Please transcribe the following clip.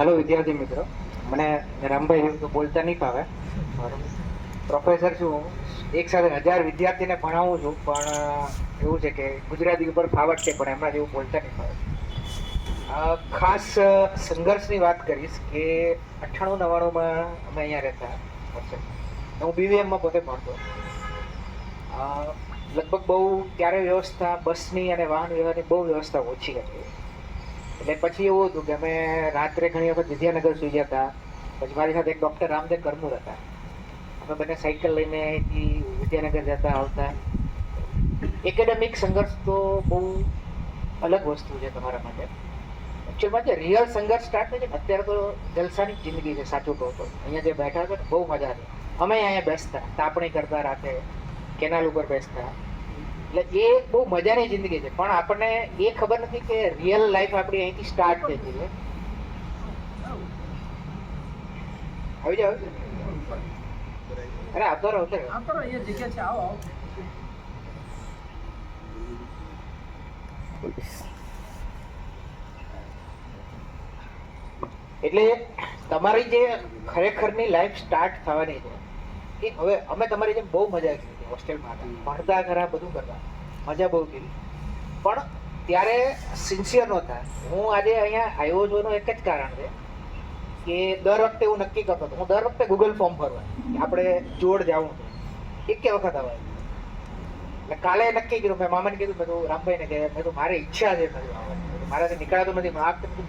Hello વિદ્યાર્થી મિત્રો. મને રામભાઈ એવું તો બોલતા નહીં ફાવે. પ્રોફેસર છું એક સાથે હજાર વિદ્યાર્થીને ભણાવું છું, પણ એવું છે કે ગુજરાતી ઉપર ફાવટ છે, પણ એમના જેવું બોલતા નહીં ફાવે. ખાસ સંઘર્ષની વાત કરીશ કે અઠ્ઠાણું નવ્વાણુંમાં અમે અહીંયા રહેતા. હું બીવીએમમાં પોતે ભણતો. લગભગ બહુ ત્યારે વ્યવસ્થા, બસની અને વાહન વ્યવહારની બહુ વ્યવસ્થા ઓછી હતી. એટલે પછી એવું હતું કે અમે રાત્રે ઘણી વખત વિદ્યાનગર સુઈ જતા. પછી મારી સાથે એક ડૉક્ટર રામદેવ કરમુર હતા. અમે બંને સાયકલ લઈને અહીંથી વિદ્યાનગર જતા આવતા. એકેડેમિક સંઘર્ષ તો બહુ અલગ વસ્તુ છે તમારા માટે. એકચ્યુઅલમાં જે રિયલ સંઘર્ષ સ્ટાર્ટ થાય છે અત્યારે તો જલસાની જિંદગી છે, સાચું કહું તો. અહીંયા જે બેઠા છે બહુ મજા છે અમે અહીંયા બેસતા, તાપણી કરતા રાતે, કેનાલ ઉપર બેસતા. એટલે એ બહુ મજાની જિંદગી છે. પણ આપણને એ ખબર નથી કે રિયલ લાઈફ આપણી અહીંથી સ્ટાર્ટ થઈ છે. આવી જાવ અરે આવતો રહો આવતો રહો. એ જગ્યા છે આવો આવો. એટલે તમારી જે ખરેખરની લાઈફ સ્ટાર્ટ થવાની છે એ હવે અમે તમારી જેમ બહુ મજા કરી હોસ્ટેલમાં હતા. ભણતા ખરા બધું કરતા. મજા બહુ કરી. પણ ત્યારે સિન્સિયર નહોતા. હું આજે અહીંયા આવ્યો છું એનું એક જ કારણ છે કે દર વખતે હું નક્કી કરતો હતો. હું દર વખતે ગૂગલ ફોર્મ ભરવા. આપણે જોડ જવું છે. એક વખત આવે. એટલે કાલે નક્કી કર્યું. મેં મામાને કીધું મેં રામભાઈને કે મેં તો મારે ઈચ્છા છે. મેં આવવાની. મારાથી નીકળાતું નથી. મેં આ વખતે કીધું